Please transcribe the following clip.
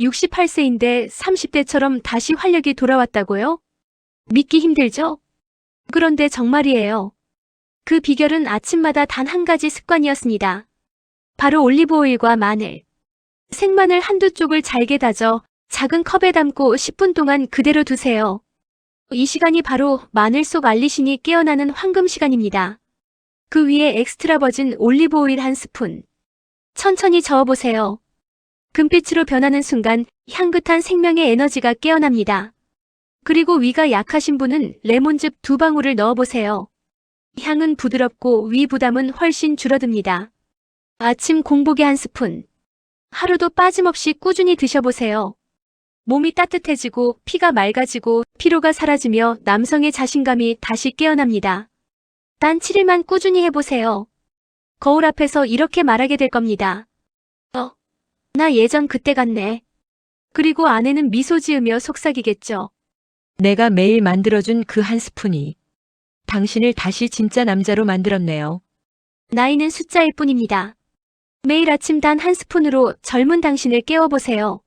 68세인데 30대처럼 다시 활력이 돌아왔다고요? 믿기 힘들죠? 그런데 정말이에요. 그 비결은 아침마다 단 한 가지 습관이었습니다. 바로 올리브오일과 마늘. 생마늘 한두 쪽을 잘게 다져 작은 컵에 담고 10분 동안 그대로 두세요. 이 시간이 바로 마늘 속 알리신이 깨어나는 황금 시간입니다. 그 위에 엑스트라 버진 올리브오일 한 스푼. 천천히 저어보세요. 금빛으로 변하는 순간 향긋한 생명의 에너지가 깨어납니다. 그리고 위가 약하신 분은 레몬즙 두 방울을 넣어보세요. 향은 부드럽고 위 부담은 훨씬 줄어듭니다. 아침 공복에 한 스푼. 하루도 빠짐없이 꾸준히 드셔보세요. 몸이 따뜻해지고 피가 맑아지고 피로가 사라지며 남성의 자신감이 다시 깨어납니다. 단 7일만 꾸준히 해보세요. 거울 앞에서 이렇게 말하게 될 겁니다. 어, 나 예전 그때 같네. 그리고 아내는 미소 지으며 속삭이겠죠. 내가 매일 만들어준 그 한 스푼이 당신을 다시 진짜 남자로 만들었네요. 나이는 숫자일 뿐입니다. 매일 아침 단 한 스푼으로 젊은 당신을 깨워보세요.